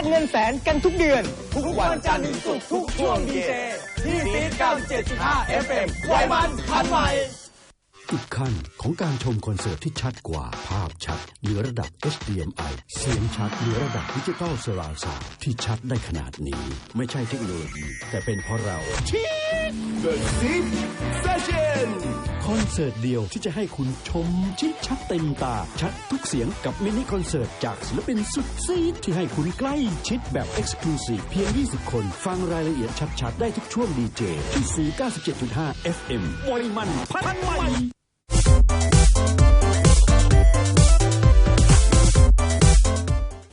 กเงินแสนกันทุกเดือน ทุกวันจันทร์ถึงศุกร์ทุกช่วงดีเจที่ซีด97.5 FM ไว้มันพันใหม่ อีกขั้นของการชมคอนเสิร์ตที่ชัดกว่าภาพชัดเหนือระดับ HDMI เสียงชัดเหนือระดับดิจิตอลสราวด์ซาวที่ชัดได้ขนาดนี้ ไม่ใช่เทคโนโลยี แต่เป็นเพราะเรา The Seed Session คอนเสิร์ตเดียวที่จะให้คุณชมชิดชัดเต็มตา ชัดทุกเสียงกับมินิคอนเสิร์ตจากศิลปินสุดซีดที่ให้คุณใกล้ชิดแบบ e x c l u s i v e เพียง 20 คน ฟังรายละเอียดชัดๆ ได้ทุกช่วงดีเจที่497.5 FM ไวยมันพันใหม่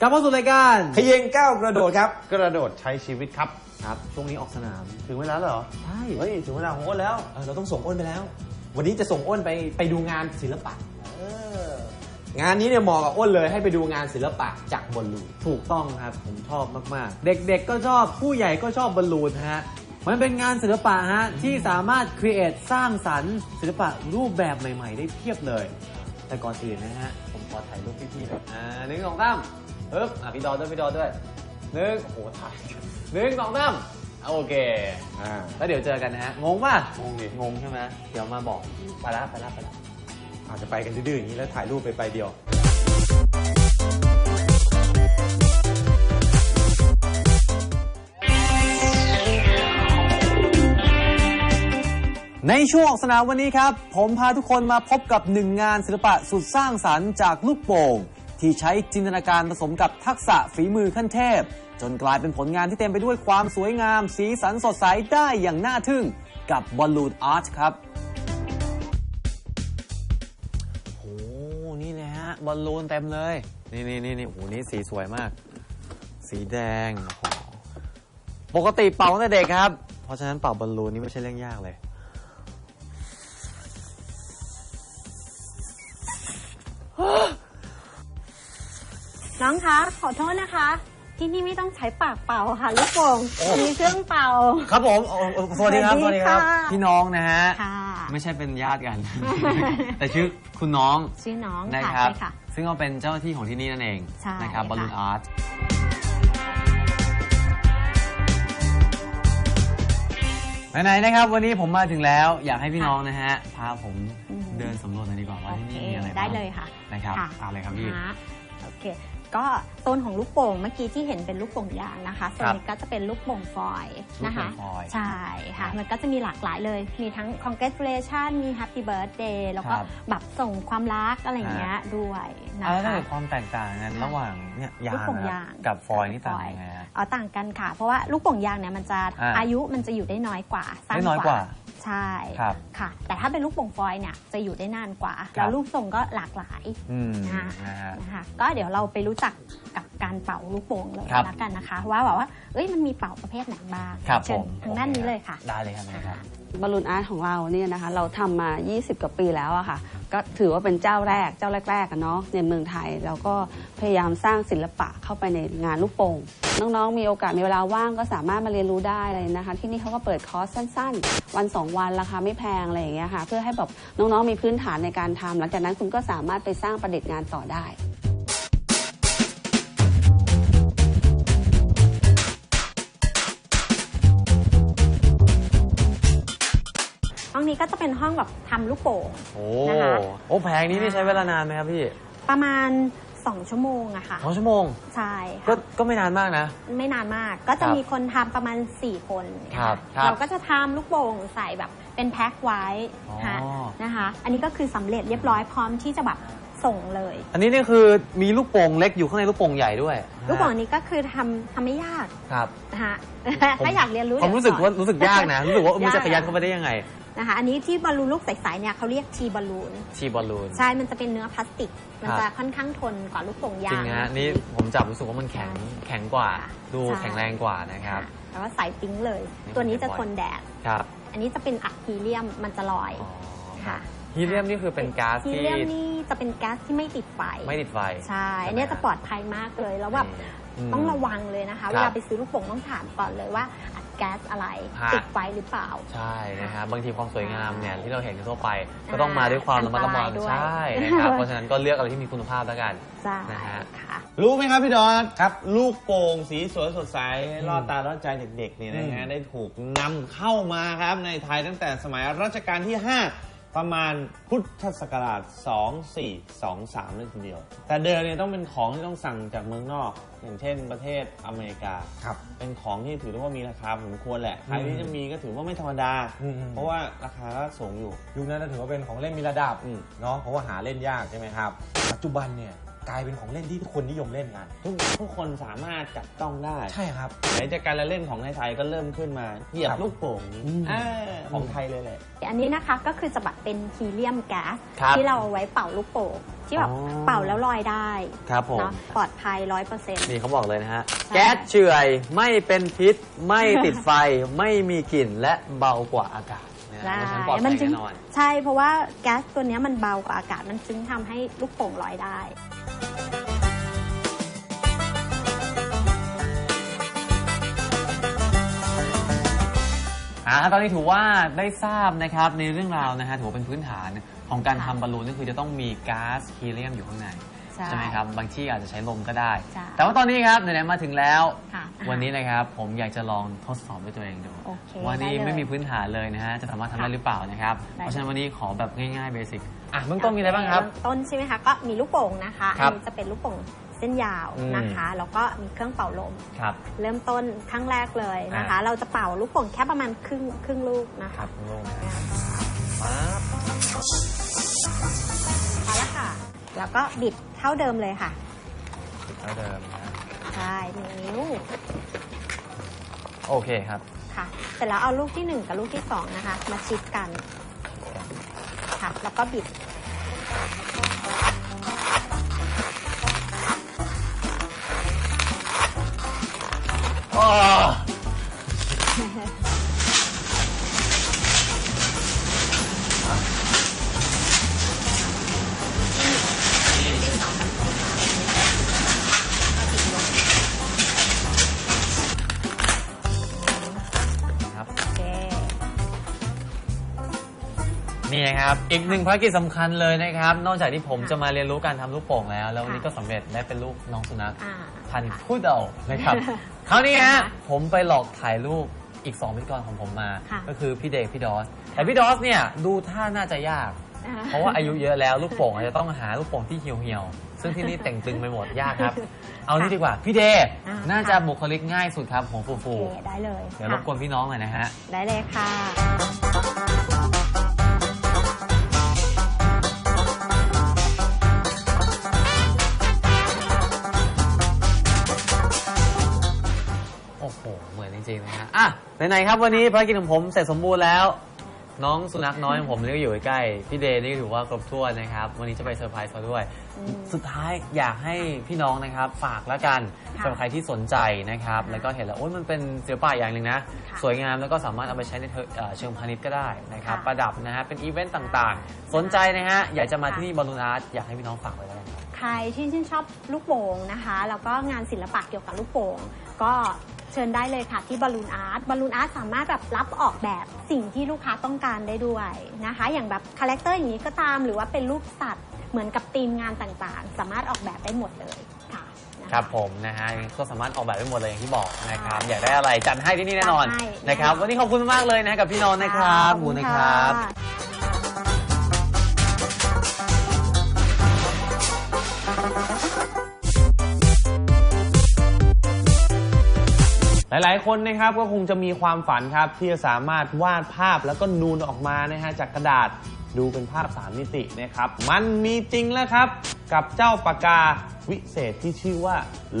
กลับมาสู่รายการขยงก้าวกระโดดครับ กระโดดใช้ชีวิตครับ ครับช่วงนี้ออกสนาม ถึงเวลาแล้วเหรอ ใช่ เฮ้ย ถึงเวลาของอ้นแล้วเออเราต้องส่งอ้นไปแล้ว วันนี้จะส่งอ้นไปไปดูงานศิลปะเอองานนี้เนี่ยเหมาะกับอ้นเลยให้ไปดูงานศิลปะจากบอลลูนถูกต้องครับ ผมชอบมากๆ เด็กๆก็ชอบผู้ใหญ่ก็ชอบบอลลูนฮะมันเป็นงานศิลปะฮะที่สามารถครีเอทสร้างสรรค์ศิลปะรูปแบบใหม่ ๆ ได้เพียบเลย แต่ก่อนอื่นนะฮะผมขอถ่ายรูปพี่ๆหน่อยอ่าหนึ่งสองสามปึ๊บอะพี่ดอด้วยพี่ดอด้วย หนึ่งโอ้โหถ่ายหนึ่งสองสามโอเค อ่าแล้วเดี๋ยวเจอกันนะฮะ งงป่ะ งงดิงงใช่ไหมเดี๋ยวมาบอกไปละไปละไปละ อาจจะไปกันดื้อๆอย่างนี้แล้วถ่ายรูปไปไปเดียว ในช่วงสนามวันนี้ครับ ผมพาทุกคนมาพบกับหนึ่งงานศิลปะสุดสร้างสรรค์จากลูกโป่ง ที่ใช้จินตนาการผสมกับทักษะฝีมือขั้นเทพ จนกลายเป็นผลงานที่เต็มไปด้วยความสวยงาม สีสันสดใสได้อย่างน่าทึ่งกับบอลลูนอาร์ตครับโอ้นี่เลยฮะบอลลูนเต็มเลย นี่นี่นี่นี่โอ้โหนี่สีสวยมาก สีแดงโอ้โหปกติเป่าตั้งแต่เด็กครับ เพราะฉะนั้นเป่าบอลลูนนี่ไม่ใช่เรื่องยากเลย องคะ ขอโทษนะคะ ที่นี่ไม่ต้องใช้ปากเป่าค่ะลูกโป่งมีเครื่องเป่า ครับผมโอ้โอ้สวัสดีครับสสวัวัสสดีดีครับค่ะ พี่น้องนะฮะ ค่ะ ไม่ใช่เป็นญาติกัน แต่ชื่อคุณน้องชื่อน้องนะค่ะครับ ใช่ค่ะ ซึ่งก็เป็นเจ้าหน้าที่ของที่นี่นั่นเองใช่นะครับบอลลูนค่ะ อาร์ต ไหนๆนะครับ วันนี้ผมมาถึงแล้วอยากให้พี่น้องนะฮะ พาผมอืมเดินสำรวจหน่อยดีกว่าว่าโอที่เคนี่มีอะไรบ้างได้เลยค่ะนะครับค่ะเอาเลยครับพี่ นะโอเค ก็โซนของลูกโป่งเมื่อกี้ที่เห็นเป็นลูกโป่งยางนะคะโซนนี้ก็จะเป็นลูกโป่งฟอยล์นะคะลูกโป่งฟอยล์ใช่ค่ะ มันก็จะมีหลากหลายเลย มีทั้ง congratulation มี happy birthday แล้วก็ครับแบบส่งความรักอะไรอย่างเงี้ยด้วยนะเอาแล้วถ้าคะเกิดความแตกต่างกันระหว่างเนี่ยยาลูกงโป่งนะครับยางกับฟอยล์นี่ต่างยังไงฮะอ๋อต่างกันค่ะ เพราะว่าลูกโป่งยางเนี่ยมันจะอ่าอายุมันจะอยู่ได้น้อยกว่าสั้ได้น้อยกว่า ใช่ครับค่ะ แต่ถ้าเป็นลูกโป่งฟอยล์เนี่ยจะอยู่ได้นานกว่า ครับ แล้วลูกทรงก็หลากหลาย อืมนะคะนะฮะ นะคะก็เดี๋ยวเราไปรู้จักกับการเป่าลูกโป่งเลยครับ แล้วกันนะคะ ว่าแบบว่าเอ้ยมันมีเป่าประเภทไหนบ้างครับเชิผญมทางด้านนี้เลยค่ะ ได้เลยครับได้ครับ บอลลูนอาร์ตของเราเนี่ยนะคะ เราทำมา 20 กว่าปีแล้วอะค่ะ ก็ถือว่าเป็นเจ้าแรกเจ้าแรกๆกันเนาะในเมืองไทยเราก็พยายามสร้างศิลปะเข้าไปในงานลูกโป่งน้องๆ มีโอกาสมีเวลาว่างก็สามารถมาเรียนรู้ได้เลยนะคะ ที่นี่เขาก็เปิดคอร์สสั้น ๆ วัน 2 วันราคาไม่แพงอะไรอย่างเงี้ยค่ะเพื่อให้แบบน้องๆมีพื้นฐานในการทำหลังจากนั้นคุณก็สามารถไปสร้างประดิษฐ์งานต่อได้ นี้ก็จะเป็นห้องแบบทำลูกโป่งโอ้นะคะ โอ้แพงนี้นี่ใช้เวลานานไหมครับพี่ประมาณ 2 ชั่วโมงอะค่ะสองชั่วโมง ใช่ก็ค่ะก็ไม่นานมากนะ ไม่นานมากก็จะครับมีคนทำประมาณ 4 คนนะครัคะบครับเราก็จะทำลูกโป่งใส่แบบเป็นแพ็คไว้อ๋อ ค่ะนะคะ อันนี้ก็คือสำเร็จเรียบร้อยพร้อมที่จะแบบส่งเลย อันนี้นี่คือมีลูกโป่งเล็กอยู่ข้างในลูกโป่งใหญ่ด้วยลูกโป่งนี้ก็คือทำทำไม่ยากครับ นะคะผม ถ้าอยากเรียนรู้ผมรู้สึกเดี๋ยว่ารู้สึกยากนะ รู้สึกว่ามันจะยากขยันเข้าไปได้ยังไง นะคะ อันนี้ที่บอลลูนลูกใสๆเนี่ยเขาเรียกทีบอลลูน ชีบอลลูน ใช่ มันจะเป็นเนื้อพลาสติก มันครับจะค่อนข้างทนกว่าลูกโป่งจยาริงงนะฮะนี่ผมจับรู้สึกว่ามันแข็งแข็งกว่าค่ะดูใช่ แข็งแรงกว่านะครับแต่ว่าใส่ปิ้งเลย นี่ ตัวนี้จะผมทนแดด ครับอันนี้จะเป็นอัดฮีเลียมมันจะลอยอ๋อค่ะฮีเลียมนี่คือเป็นก๊าซฮีที่เลียมนี่จะเป็นก๊าซที่ไม่ติดไฟ ไม่ติดไฟ ใช่ไหมอันเนี้ยจะปลอดภัยมากเลย แล้วแบบมต้องระวังเลยนะคะครับเวลาไปซื้อลูกโป่งต้องถามก่อนเลยว่าอัด แก๊สอะไร ฮะ ติดไฟหรือเปล่า ใช่นะครับบางทีความสวยงามเนี่ยที่เราเห็นทั่วไปอ่าก็ต้องมาด้วยความระมัดระวังอันตรายด้วย ใช่นะครับเพราะฉะนั้นก็เลือกอะไรที่มีคุณภาพแล้วกัน ใช่นะฮะ ค่ะ รู้ไหมครับพี่ดอนครับ ลูกโป่งสีสวยสดใสล่อตาล่อใจเด็กๆเนี่ยนะอืฮะมได้ถูกนำเข้ามาครับในไทยตั้งแต่สมัยรัชกาลที่ 5 ประมาณพุทธศักราช 2423 เลยทีเดียว แต่เดิมเนี่ยต้องเป็นของที่ต้องสั่งจากเมืองนอก อย่างเช่นประเทศอเมริกา ครับ เป็นของที่ถือได้ว่ามีราคาพอสมควรแหละ ใครที่จะมีก็ถือว่าไม่ธรรมดา อืมอืมเพราะว่าราคาก็สูงอยู่ ยุคนั้นนะถือว่าเป็นของเล่นมีระดับอืม เนาะเพราะว่าหาเล่นยากใช่ไหมครับ ปัจจุบันเนี่ย กลายเป็นของเล่นที่ทุกคนนิยมเล่นกัน ทุกทุกคนสามารถจับต้องได้ ใช่ครับ ไหนจากการละเล่นของในไทยก็เริ่มขึ้นมาเหยียบครับลูกโป่งนี้อืม อ่าของไทยเลยแหละ อันนี้นะคะก็คือจะแบบเป็นฮีเลียมแก๊สครับที่เราเอาไว้เป่าลูกโป่งที่แบบอ๋อ เป่าแล้วลอยได้ครับผม เนาะปลอดภัยร้อยเปอร์เซ็นต์ นี่เขาบอกเลยนะฮะ ใช่ แก๊สเฉื่อยไม่เป็นพิษ ไม่ติดไฟ ไม่มีกลิ่นและเบากว่าอากาศนะฮะเพราะฉะนั้นปลอดภัมัยจึงแน่นอน ใช่เพราะว่าแก๊สตัวเนี้ยมันเบากว่าอากาศมันจึงทำให้ลูกโป่งลอยได้ อ่าตอนนี้ถือว่าได้ทราบนะครับในเรื่องราวนะฮะถือว่าเป็นพื้นฐานของการค่ะทำบอลลูนก็คือจะต้องมีก๊าซฮีเลียมอยู่ข้างในใช่ไหมครับ บางที่อาจจะใช้ลมก็ได้ ใช่แต่ว่าตอนนี้ครับไหนๆมาถึงแล้ว ค่ะวันนี้นะครับผมอยากจะลองทดสอบด้วยตัวเองดูโอเคว่านี่ได้เลยไม่มีพื้นฐานเลยนะฮะจะสามารถทำได้หรือเปล่านะครับ ได้ เพราะฉะนั้นวันนี้ขอแบบง่ายๆเบสิกอะเบื้องต้นมีอะไรบ้างครับ เมต้นใช่ไหมคะก็มีลูกโป่งนะคะ ครัอับนี้จะเป็นลูกโป่ง เส้นยาวอืมนะคะ แล้วก็มีเครื่องเป่าลมครับ เริ่มต้นครั้งแรกเลยนะคะอ่าเราจะเป่าลูกโป่งแค่ประมาณครึ่งครึ่งลูกนะครัคะบลงนะครับปั๊บพอแล้วค่ะ แล้วก็บิดเท่าเดิมเลยค่ะเท่าเดิมนะใช่หนึ่งนิ้ว โอเคครับค่ะเสร็จแล้วเอาลูกที่หนึ่งกับลูกที่สองนะคะ มาชิดกันค่ะ แล้วก็บิด นี่นะครับ อีกหนึ่งภารกิจสำคัญเลยนะครับ นอกจากที่ผมค่ะจะมาเรียนรู้การทำลูกโป่งแล้ว แล้ววันนี้ค่ะก็สำเร็จได้เป็นลูกน้องสุนัขอ่า พันธุ์พุดเดิลนะครับ คราวนี้ฮะค่ะผมไปหลอกถ่ายรูปอีก2พิธีกรของผมมา ค่ะ ก็คือพี่เดกพี่ดอส แต่พี่ดอสเนี่ยดูท่าน่าจะยากอ่เพราะว่าอายุเยอะแล้วลูกโป่งอาจจะต้องหาลูกโป่งที่เหี่ยวๆซึ่งที่นี่แต่งตึงไปหมดยากครับ เอานี่ดีกว่าพี่เดอ่า น่าจะบุคลิกง่ายสุดครับหัวฟูโอเคได้เลยๆเดี๋ยวรบกวนพี่น้องหน่อยนะฮะ ได้เลยค่ะ ไหนๆครับวันนี้ภารกิจของผมเสร็จสมบูรณ์แล้ว น้องสุนัขน้อยของผมนี่ก็อยู่ใกล้ๆพี่เดย์นี่ก็ถือว่าครบถ้วนนะครับ วันนี้จะไปเซอร์ไพรส์เขาด้วยอืมสุดท้ายอยากให้พี่น้องนะครับฝากแล้วกันค่ะสำหรับใครที่สนใจนะครับ แล้วก็เห็นแล้วโอ้ยมันเป็นศิลปะอย่างหนึ่งนะค่ะสวยงามแล้วก็สามารถเอาไปใช้ในเทอเอ่อเชิงพาณิชย์ก็ได้นะครับค่ะประดับนะฮะเป็นอีเวนต์ต่างๆ สนใจนะฮะอยากจะมาค่ะที่นี่บอลลูนอาร์ตอยากให้พี่น้องฝากไว้แล้วกันครับใครที่ชื่นชอบลูกโป่งนะคะ แล้วก็งานศิลปะเกี่ยวกับลูกโป่งก็เชิญได้เลยค่ะที่บอลลูนอาร์ตบอลลูนอาร์ตสามารถแบบรับออกแบบสิ่งที่ลูกค้าต้องการได้ด้วยนะคะ อย่างแบบคาแรคเตอร์อย่างนี้ก็ตาม หรือว่าเป็นรูปสัตว์เหมือนกับธีมงานต่างๆ สามารถออกแบบได้หมดเลยค่ะนะะครับผมนะฮะก็สามารถออกแบบได้หมดเลยอย่างที่บอกนะครับอยากได้อะไรจัดให้ที่นี่แน่นอนจัดให้นะครับวันนี้ขอบคุณมากๆเลยนะกับพี่น้องนะครับขอหมูณนะครับ หลาย ๆ คนนะครับก็คงจะมีความฝันครับที่จะสามารถวาดภาพแล้วก็นูนออกมานะฮะจากกระดาษดูเป็นภาพ3มิตินะครับ มันมีจริงแล้วครับ กับเจ้าปากกา วิเศษที่ชื่อว่า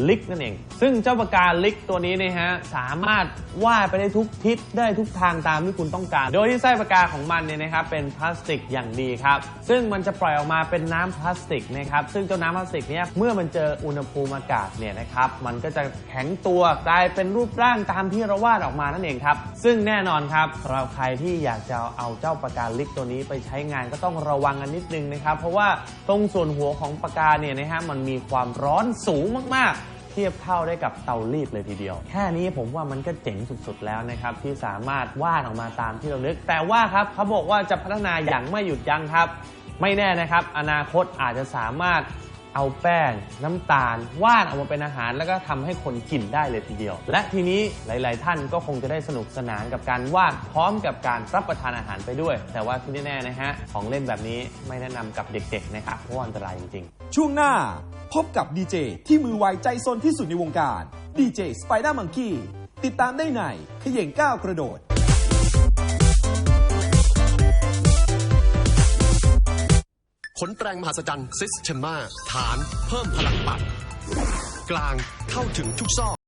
ลิกนั่นเอง ซึ่งเจ้าปากกาลิกตัวนี้นะฮะสามารถวาดไปได้ทุกทิศได้ทุกทางตามที่คุณต้องการ โดยที่ไส้ปากกาของมันเนี่ยนะครับเป็นพลาสติกอย่างดีครับซึ่งมันจะปล่อยออกมาเป็นน้ำพลาสติกนะครับซึ่งเจ้าน้ำพลาสติกเนี่ยเมื่อมันเจออุณหภูมิอากาศเนี่ยนะครับมันก็จะแข็งตัวกลายเป็นรูปร่างตามที่เราวาดออกมานั่นเองครับซึ่งแน่นอนครับสำหรับใครที่อยากจะเอาเจ้าปากกาลิกตัวนี้ไปใช้งานก็ต้องระวังกันนิดนึงนะครับเพราะว่าตรงส่วนหัวของปากกาเนี่ยนะฮะมันมีความความร้อนสูงมากๆทียบเท่าได้กับเตารีดเลยทีเดียว แค่นี้ผมว่ามันก็เจ๋งสุดๆแล้วนะครับ ที่สามารถวาดออกมาตามที่เรานึก แต่ว่าครับเขาบอกว่าจะพัฒนาอย่างไม่หยุดยั้งครับ ไม่แน่นะครับ อนาคตอาจจะสามารถเอาแป้งน้ำตาลวาดออกมาเป็นอาหาร แล้วก็ทำให้คนกินได้เลยทีเดียว และทีนี้หลาย ๆ ท่านก็คงจะได้สนุกสนานกับการวาดพร้อมกับการรับประทานอาหารไปด้วย แต่ว่าที่แน่ๆนะฮะของเล่นแบบนี้ไม่แนะนำกับเด็ก ๆ นะครับเพราะอันตรายจริง ๆ ช่วงหน้า พบกับดีเจที่มือไวใจซนที่สุดในวงการดีเจสไปด้ามังคีติดตามได้ในขย่งก้าวกระโดด ขนแปรงมหัศจรรย์ซิสเชมมาฐานเพิ่มพลังปัด กลางเข้าถึงทุกซอก